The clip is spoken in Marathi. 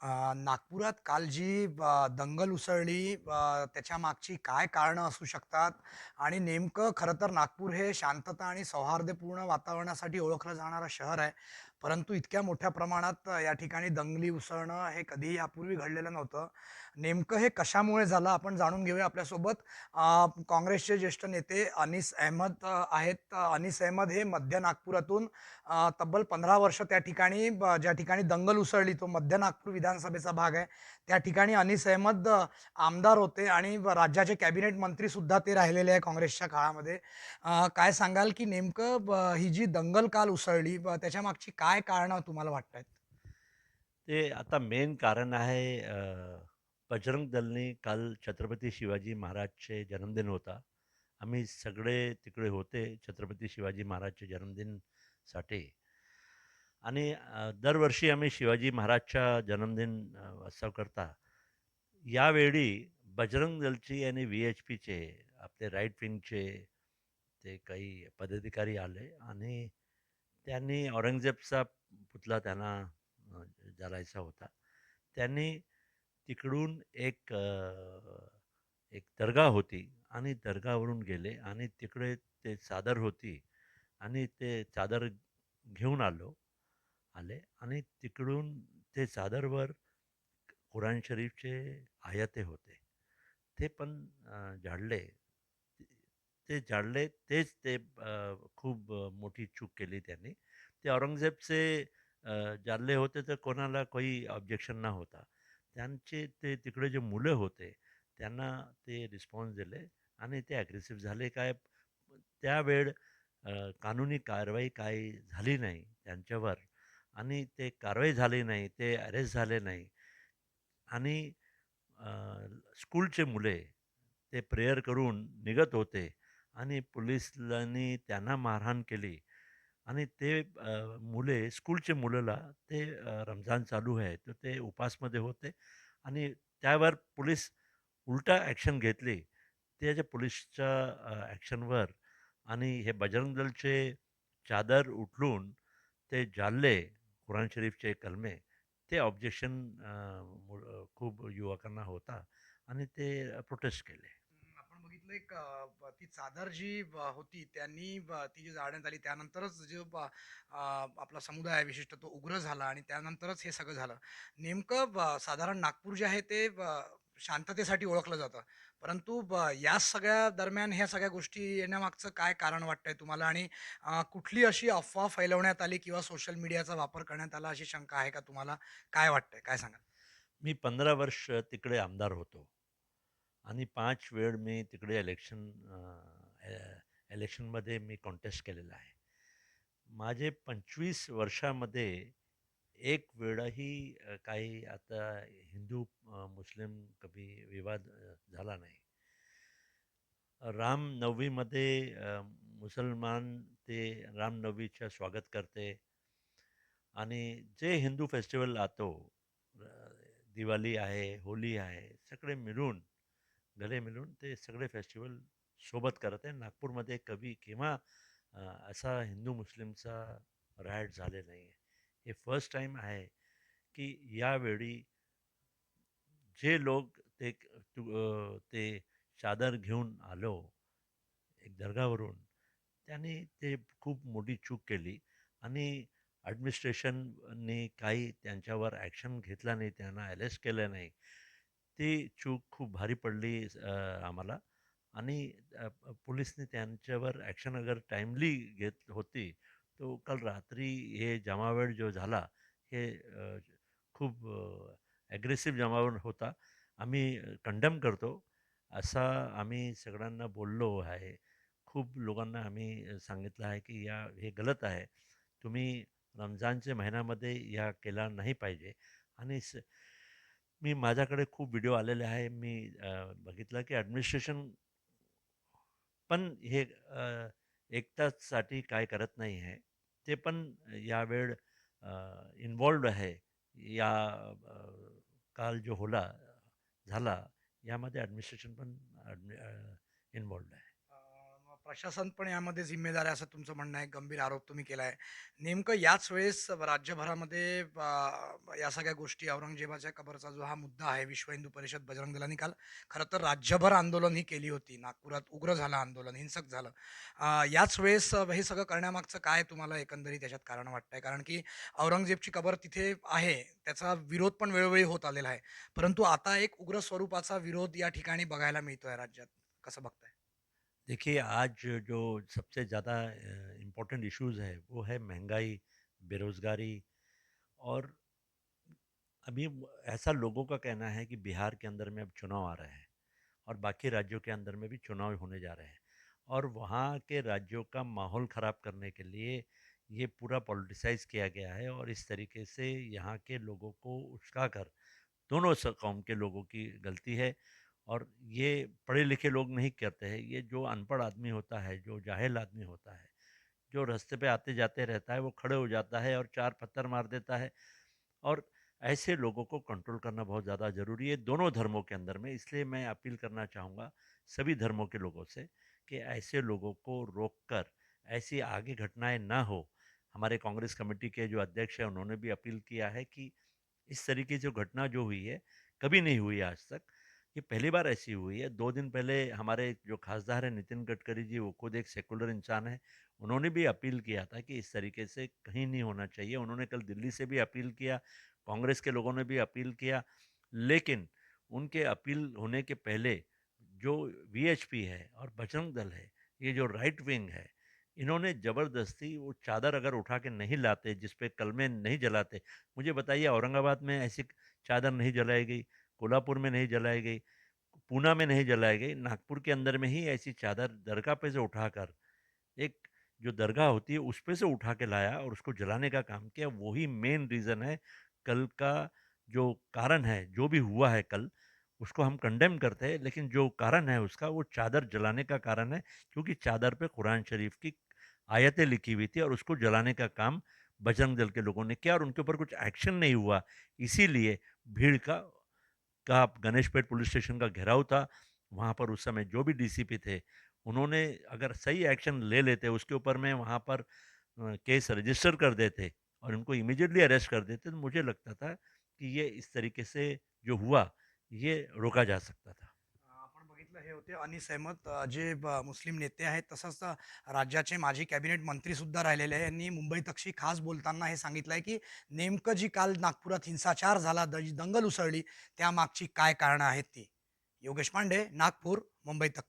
नागपुरात काल जी दंगल उसळली त्याच्या मागची काय कारणं असू शकतात आणि नेमकं खरं तर नागपूर हे शांतता आणि सौहार्दपूर्ण वातावरणासाठी ओळखलं जाणारं शहर आहे. परंतु इतक्या मोठ्या प्रमाणात या ठिकाणी दंगली उसळणं हे कधीही यापूर्वी घडलेलं नव्हतं. नेमकं हे कशामुळे झालं आपण जाणून घेऊया. आपल्यासोबत काँग्रेसचे ज्येष्ठ नेते अनिस अहमद आहेत. अनिस अहमद हे मध्य नागपुरातून तब्बल 15 वर्ष त्या ठिकाणी ब ज्या ठिकाणी दंगल उसळली तो मध्य नागपूर विधानसभेचा भाग आहे. त्या ठिकाणी अनिस अहमद आमदार होते आणि राज्याचे कॅबिनेट मंत्रीसुद्धा ते राहिलेले आहे काँग्रेसच्या काळामध्ये. काय सांगाल की नेमकं ब ही जी दंगल काल उसळली त्याच्या त्याच्यामागची काय काय कारण तुम्हाला वाटतायत? ते आता मेन कारण आहे बजरंग दलने काल छत्रपती शिवाजी महाराजचे जन्मदिन होता. आम्ही सगळे तिकडे होते छत्रपती शिवाजी महाराजचे जन्मदिनसाठी आणि दरवर्षी आम्ही शिवाजी महाराजच्या जन्मदिन उत्सव करता. यावेळी बजरंग दलची आणि व्ही-एच-पीचे आपले राईट विंगचे ते काही पदाधिकारी आले आणि त्यांनी औरंगजेबचा पुतळा त्यांना जालायचा होता. त्यांनी तिकडून एक एक दर्गा होती आणि दर्गावरून गेले आणि तिकडे ते चादर होती आणि ते चादर घेऊन आलो आले आणि तिकडून ते चादरवर कुराण शरीफचे आयते होते. ते पण झाडले. ते जाळले तेच ते खूप मोठी चूक केली त्यांनी. ते औरंगजेबचे जाळले होते तर कोणाला काही ऑब्जेक्शन न होता. त्यांचे ते तिकडे जे मुलं होते, त्यांना ते रिस्पॉन्स दिले आणि ते ॲग्रेसिव्ह झाले. काय त्यावेळ कानूनी कारवाई काय झाली नाही त्यांच्यावर आणि ते कारवाई झाली नाही, ते अरेस्ट झाले नाही आणि स्कूलचे मुले ते प्रेयर करून निघत होते आणि पोलिसांनी त्यांना मारहाण केली आणि ते मुले स्कूलचे मुलाला ते रमजान चालू आहे, तर ते उपासमध्ये होते आणि त्यावर पोलीस उलटा ॲक्शन घेतली. त्याच्या पोलीसच्या ॲक्शनवर आणि हे बजरंग दलचे चादर उठलून ते जाल्ले कुराण शरीफचे कलमे. ते ऑब्जेक्शन मु खूप युवकांना होता आणि ते प्रोटेस्ट केले. तिथलं एक ती चादर जी ब होती त्यांनी ती जी जाळण्यात आली त्यानंतरच जो आपला समुदाय आहे विशिष्ट तो उग्र झाला आणि त्यानंतरच हे सगळं झालं. नेमकं ब साधारण नागपूर जे आहे ते शांततेसाठी ओळखलं जातं. परंतु ब या सगळ्या दरम्यान ह्या सगळ्या गोष्टी येण्यामागचं काय कारण वाटतंय तुम्हाला? आणि कुठली अशी अफवा फैलवण्यात आली किंवा सोशल मीडियाचा वापर करण्यात आला अशी शंका आहे का तुम्हाला? काय वाटतंय? काय सांगाल? मी 15 वर्ष तिकडे आमदार होतो आणि पाच वेळ मी तिकडे इलेक्शन इलेक्शनमध्ये मी कॉन्टेस्ट केलेला आहे. माझे 25 वर्षामध्ये एक वेळाही काही आता हिंदू मुस्लिम कभी विवाद झाला नाही. रामनवमीमध्ये मुसलमान ते रामनवमीचं स्वागत करते आणि जे हिंदू फेस्टिवल आतो दिवाळी आहे, होली आहे, सगळे मिळून, गले मिळून ते सगळे फेस्टिवल सोबत करत आहे. नागपूरमध्ये कवी किंवा असा हिंदू-मुस्लिमचा रायट झाले नाही आहे. हे फर्स्ट टाईम आहे, की यावेळी जे लोक ते तु ते चादर घेऊन आलो एक दर्गावरून, त्यांनी ते खूप मोठी चूक केली आणि ॲडमिनिस्ट्रेशननी काही त्यांच्यावर ॲक्शन घेतला नाही, त्यांना अरेस्ट केलं नाही. ती चूक खूप भारी पडली आम्हाला आणि पोलिसने त्यांच्यावर ॲक्शन अगर टाईमली घेत होती, तो काल रात्री हे जमावेळ जो झाला, हे खूप ॲग्रेसिव्ह जमावट होता. आम्ही कंडेम करतो. असा आम्ही सगळ्यांना बोललो आहे. खूप लोकांना आम्ही सांगितलं आहे, की या हे गलत आहे. तुम्ही रमजानच्या महिन्यामध्ये या केला नाही पाहिजे आणि स मी माझ्याकडे खूप व्हिडिओ आलेले आहे. मी बघितलं की ॲडमिनिस्ट्रेशन पण हे एकटाचसाठी काय करत नाही आहे. ते पण यावेळ इन्वॉल्ड आहे. या काल जो होला झाला, यामध्ये ॲडमिनिस्ट्रेशन पण ॲडमि इन्वॉल्ड आहे. प्रशासन पण यामध्ये जिम्मेदार आहे असं तुमचं म्हणणं आहे. गंभीर आरोप तुम्ही केला आहे नेमकं याच वेळेस राज्यभरामध्ये या सगळ्या गोष्टी औरंगजेबाच्या कबरचा जो हा मुद्दा आहे विश्व हिंदू परिषद बजरंग दलांनी काल खरं तर राज्यभर आंदोलन ही केली होती. नागपुरात उग्र झालं आंदोलन हिंसक झालं. याच वेळेस हे सगळं करण्यामागचं काय तुम्हाला एकंदरीत त्याच्यात कारण वाटतंय? कारण की औरंगजेबची कबर तिथे आहे त्याचा विरोध पण वेळोवेळी होत आलेला आहे. परंतु आता एक उग्र स्वरूपाचा विरोध या ठिकाणी बघायला मिळतोय राज्यात. कसं बघताय? देखिए, आज जो सबसे ज़्यादा इम्पोर्टेंट इश्यूज़ है, वो है महँगाई, बेरोज़गारी और अभी ऐसा लोगों का कहना है कि बिहार के अंदर में अब चुनाव आ रहे हैं और बाकी राज्यों के अंदर में भी चुनाव होने जा रहे हैं और वहाँ के राज्यों का माहौल ख़राब करने के लिए ये पूरा पॉलिटिसाइज किया गया है और इस तरीके से यहाँ के लोगों को उस्का कर, दोनों कौम के लोगों की गलती है और ये पढ़े लिखे लोग नहीं करते हैं। ये जो अनपढ़ आदमी होता है, जो जाहिल आदमी होता है, जो रास्ते पे आते जाते रहता है, वो खड़े हो जाता है और चार पत्थर मार देता है। और ऐसे लोगों को कंट्रोल करना बहुत ज़्यादा ज़रूरी है, दोनों धर्मों के अंदर में। इसलिए मैं अपील करना चाहूँगा सभी धर्मों के लोगों से कि ऐसे लोगों को रोक कर ऐसी आगे घटनाएँ ना हो। हमारे कांग्रेस कमेटी के जो अध्यक्ष हैं, उन्होंने भी अपील किया है कि इस तरीके जो घटना जो हुई है, कभी नहीं हुई आज तक। ये पहली बार ऐसी हुई है। दो दिन पहले हमारे जो खासदार हैं नितिन गडकरी जी, वो खुद एक सेकुलर इंसान है। उन्होंने भी अपील किया था कि इस तरीके से कहीं नहीं होना चाहिए। उन्होंने कल दिल्ली से भी अपील किया, कांग्रेस के लोगों ने भी अपील किया। लेकिन उनके अपील होने के पहले जो वीएचपी है और बजरंग दल है, ये जो राइट विंग है, इन्होंने ज़बरदस्ती वो चादर अगर उठा के नहीं लाते, जिस पे कलमे नहीं जलाते, मुझे बताइए औरंगाबाद में ऐसी चादर नहीं जलाई गई? कोल्हापुर में नहीं जलाई गई, पूना में नहीं जलाई गई, नागपुर के अंदर में ही ऐसी चादर दरगाह पे से उठाकर, एक जो दरगाह होती है उस पे से उठा के लाया और उसको जलाने का काम किया वही मेन रीज़न है, कल का जो कारण है, जो भी हुआ है कल, उसको हम कंडेम करते हैं, लेकिन जो कारण है उसका, वो चादर जलाने का कारण है, क्योंकि चादर पे कुरान शरीफ की आयतें लिखी हुई थी और उसको जलाने का काम बजरंग दल के लोगों ने किया और उनके ऊपर कुछ एक्शन नहीं हुआ, इसीलिए भीड़ का का गणेशपेट पुलिस स्टेशन का घेराव था, वहाँ पर उस समय जो भी डीसीपी थे, उन्होंने अगर सही एक्शन ले लेते, उसके ऊपर में वहाँ पर केस रजिस्टर कर देते और इनको इमिजिएटली अरेस्ट कर देते तो मुझे लगता था कि ये इस तरीके से जो हुआ, ये रोका जा सकता था। हे होते अनिस अहमद जे मुस्लिम नेते आहेत तसंच राज्याचे माजी कॅबिनेट मंत्री सुद्धा राहिलेले आहे. यांनी मुंबई तक्षी खास बोलताना हे सांगितलं आहे की नेमकं जी काल नागपुरात हिंसाचार झाला द- जी दंगल उसळली त्यामागची काय कारणं आहेत ती? योगेश पांडे नागपूर मुंबई तक